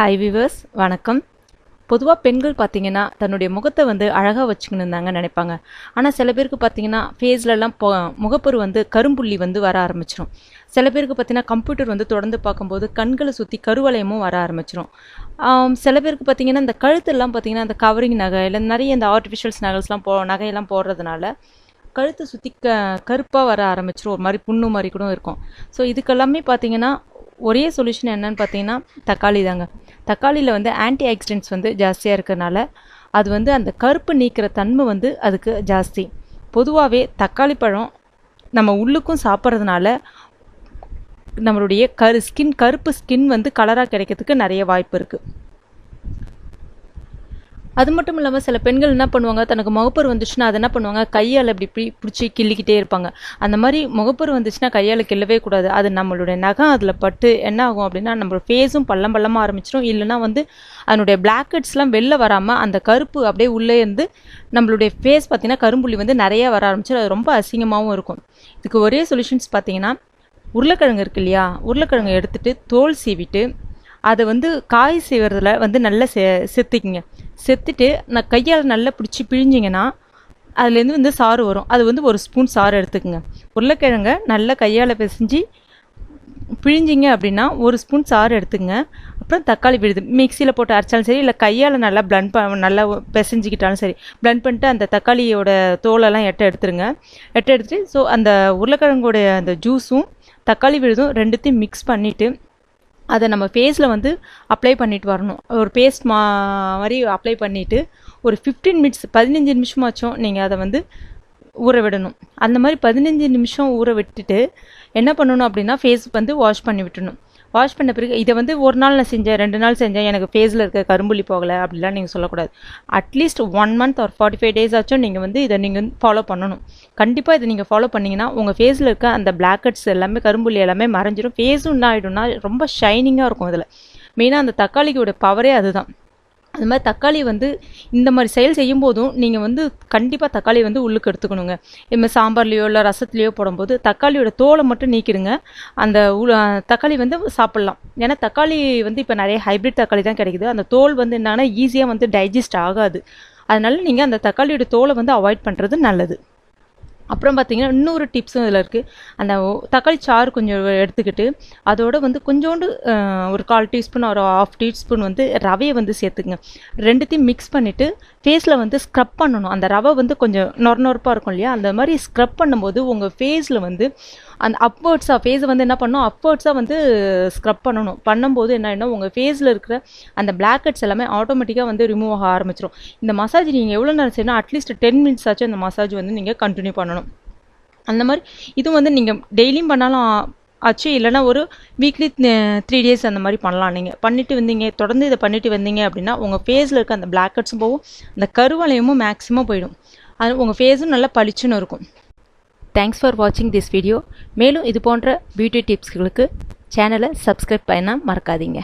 Hi viewers வணக்கம். பொதுவாக பெண்கள் பார்த்தீங்கன்னா தன்னுடைய முகத்தை வந்து அழகாக வச்சுக்கணும் தாங்க நினைப்பாங்க. ஆனால் சில பேருக்கு பார்த்தீங்கன்னா ஃபேஸ்லலாம் பொ முகப்பரு வந்து கரும்புள்ளி வந்து வர ஆரம்பிச்சிடும் சில பேருக்கு பார்த்தீங்கன்னா கம்ப்யூட்டர் வந்து தொடர்ந்து பார்க்கும்போது கண்களை சுற்றி கருவளையமும் வர ஆரம்பிச்சிடும் சில பேருக்கு பார்த்தீங்கன்னா இந்த கழுத்தெல்லாம் பார்த்தீங்கன்னா அந்த கவரிங் நகை இல்லை நிறைய இந்த ஆர்டிஃபிஷியல்ஸ் நகைஸ்லாம் போ நகையெல்லாம் போடுறதுனால கழுத்தை சுற்றி க கருப்பாக வர ஆரம்பிச்சிடும் ஒரு மாதிரி புண்ணு மாதிரி கூட இருக்கும். ஸோ இதுக்கெல்லாமே பார்த்தீங்கன்னா ஒரே சொல்யூஷன் என்னன்னு பார்த்தீங்கன்னா தக்காளி தாங்க. தக்காளியில் வந்து ஆன்டி ஆக்சிடென்ட்ஸ் வந்து ஜாஸ்தியாக இருக்கிறனால அது வந்து அந்த கருப்பு நீக்கிற தன்மை வந்து அதுக்கு ஜாஸ்தி. பொதுவாகவே தக்காளி பழம் நம்ம உள்ளுக்கும் சாப்பிட்றதுனால நம்மளுடைய கரு ஸ்கின் கருப்பு ஸ்கின் வந்து கலராக கிடைக்கிறதுக்கு நிறைய வாய்ப்பு இருக்குது அது மட்டும் இல்லாமல் சில பெண்கள் என்ன பண்ணுவாங்க தனக்கு முகப்பரு வந்துச்சுன்னா அதை என்ன பண்ணுவாங்க கையால் இப்படி இப்படி பிடிச்சி கிள்ளிக்கிட்டே இருப்பாங்க. அந்த மாதிரி முகப்பரு வந்துச்சுன்னா கையால் கிள்ளவே கூடாது. அது நம்மளுடைய நகம் அதில் பட்டு என்ன ஆகும் அப்படின்னா நம்ம ஃபேஸும் பள்ளம் பள்ளமாக ஆரம்பிச்சிடும் இல்லைன்னா வந்து அதனுடைய பிளாக்கெட்ஸ்லாம் வெளில வராமல் அந்த கருப்பு அப்படியே உள்ளே இருந்து நம்மளுடைய ஃபேஸ் பார்த்திங்கன்னா கரும்புள்ளி வந்து நிறைய வர ஆரம்பிச்சிடும் அது ரொம்ப அசிங்கமாகவும் இருக்கும். இதுக்கு ஒரே சொல்யூஷன்ஸ் பார்த்தீங்கன்னா உருளைக்கிழங்கு இருக்கு இல்லையா? உருளைக்கிழங்கு எடுத்துகிட்டு தோல் சீவிட்டு அதை வந்து காய் செய்வதில் வந்து நல்லா செ செத்துக்கிங்க. செத்துட்டு நான் கையால் நல்லா பிடிச்சி பிழிஞ்சிங்கன்னா அதுலேருந்து வந்து சாறு வரும். அது வந்து ஒரு ஸ்பூன் சாறு எடுத்துக்கோங்க. உருளைக்கிழங்க நல்லா கையால் பிசைஞ்சு பிழிஞ்சிங்க அப்படின்னா ஒரு ஸ்பூன் சாறு எடுத்துங்க அப்புறம் தக்காளி விழுது. மிக்சியில் போட்டு அரைச்சாலும் சரி இல்லை கையால் நல்லா பிளண்ட் ப நல்லா பிசைஞ்சிக்கிட்டாலும் சரி பிளண்ட் பண்ணிட்டு அந்த தக்காளியோட தோலெல்லாம் எட்ட எடுத்துருங்க. எட்ட எடுத்துகிட்டு ஸோ அந்த உருளைக்கிழங்குடைய அந்த ஜூஸும் தக்காளி விழுதும் ரெண்டுத்தையும் மிக்ஸ் பண்ணிவிட்டு அதை நம்ம ஃபேஸில் வந்து அப்ளை பண்ணிட்டு வரணும். ஒரு பேஸ்ட் மா மாதிரி அப்ளை பண்ணிவிட்டு ஒரு ஃபிஃப்டீன் மினிட்ஸ் பதினஞ்சு நிமிஷமாச்சும் நீங்கள் அதை வந்து ஊற விடணும். அந்த மாதிரி பதினஞ்சு நிமிஷம் ஊற விட்டுட்டு என்ன பண்ணணும் அப்படின்னா ஃபேஸ் வந்து வாஷ் பண்ணி விட்டணும். வாஷ் பண்ண பிறகு இதை வந்து ஒரு நாள் நான் செஞ்சேன் ரெண்டு நாள் செஞ்சேன். எனக்கு ஃபேஸில் இருக்க கரும்புள்ளி போகலை அப்படிலாம் நீங்கள் சொல்லக்கூடாது. அட்லீஸ்ட் ஒன் மந்த் ஒரு ஃபார்ட்டி ஃபைவ் டேஸ் ஆச்சும் நீங்கள் வந்து இதை நீங்கள் ஃபாலோ பண்ணணும். கண்டிப்பாக இதை நீங்கள் ஃபாலோ பண்ணிங்கன்னா உங்கள் ஃபேஸில் இருக்க அந்த பிளாக்கெட்ஸ் எல்லாமே கரும்புள்ளி எல்லாமே மறைஞ்சிடும் ஃபேஸும் என்ன ஆகிடும்னா ரொம்ப ஷைனிங்காக இருக்கும் இதில். மெயினாக அந்த தக்காளிக்கோட பவரே அதுதான். அது மாதிரி தக்காளி வந்து இந்த மாதிரி செயல் செய்யும் போதும் நீங்கள் வந்து கண்டிப்பாக தக்காளி வந்து உள்ளுக்கு எடுத்துக்கணுங்க. இதுமாதிரி சாம்பார்லேயோ இல்லை ரசத்துலேயோ போடும்போது தக்காளியோட தோலை மட்டும் நீக்கிடுங்க. அந்த உ- தக்காளி வந்து சாப்பிட்லாம். ஏன்னா தக்காளி வந்து இப்போ நிறைய ஹைப்ரிட் தக்காளி தான் கிடைக்குது. அந்த தோல் வந்து என்னன்னா ஈஸியாக வந்து டைஜஸ்ட் ஆகாது. அதனால் நீங்கள் அந்த தக்காளியோட தோலை வந்து அவாய்ட் பண்ணுறது நல்லது. அப்புறம் பார்த்தீங்கன்னா இன்னொரு டிப்ஸும் இதில் இருக்குது அந்த தக்காளி சாறு கொஞ்சம் எடுத்துக்கிட்டு அதோட வந்து கொஞ்சோண்டு ஒரு கால் டீஸ்பூன் ஒரு ஆஃப் டீஸ்பூன் வந்து ரவையை வந்து சேர்த்துக்குங்க. ரெண்டுத்தையும் மிக்ஸ் பண்ணிவிட்டு ஃபேஸில் வந்து ஸ்க்ரப் பண்ணணும். அந்த ரவை வந்து கொஞ்சம் நொர நொறுப்பாக இருக்கும் இல்லையா? அந்த மாதிரி ஸ்க்ரப் பண்ணும்போது உங்கள் ஃபேஸில் வந்து அந்த அப்வர்ட்ஸாக ஃபேஸை வந்து என்ன பண்ணணும்? அப்வர்ட்ஸாக வந்து ஸ்க்ரப் பண்ணணும். பண்ணும்போது என்ன ஆகிடும் உங்கள் ஃபேஸில் இருக்கிற அந்த பிளாக்கெட்ஸ் எல்லாமே ஆட்டோமேட்டிக்காக வந்து ரிமூவ் ஆக ஆரம்பிச்சிடும் இந்த மசாஜ் நீங்கள் எவ்வளோ நேரம் செய்யணும் அட்லீஸ்ட் டென் மினிட்ஸ் ஆச்சும் அந்த மசாஜ் வந்து நீங்கள் கண்டினியூ பண்ணணும். அந்த மாதிரி இது வந்து நீங்கள் டெய்லியும் பண்ணாலும் ஆச்சு இல்லைன்னா ஒரு வீக்லி த்ரீ டேஸ் அந்த மாதிரி பண்ணலாம். நீங்கள் பண்ணிட்டு வந்தீங்க தொடர்ந்து இதை பண்ணிட்டு வந்தீங்க அப்படின்னா உங்கள் ஃபேஸில் இருக்க அந்த பிளாக்கெட்ஸும் போகும். அந்த கருவளையமும் மேக்ஸிமம் போயிடும். அது உங்கள் ஃபேஸும் நல்லா பளிச்சுன்னு இருக்கும். தேங்க்ஸ் ஃபார் வாட்சிங் திஸ் வீடியோ மேலும் இது போன்ற பியூட்டி டிப்ஸ்களுக்கு சேனலை சப்ஸ்கிரைப் பண்ண மறக்காதீங்க.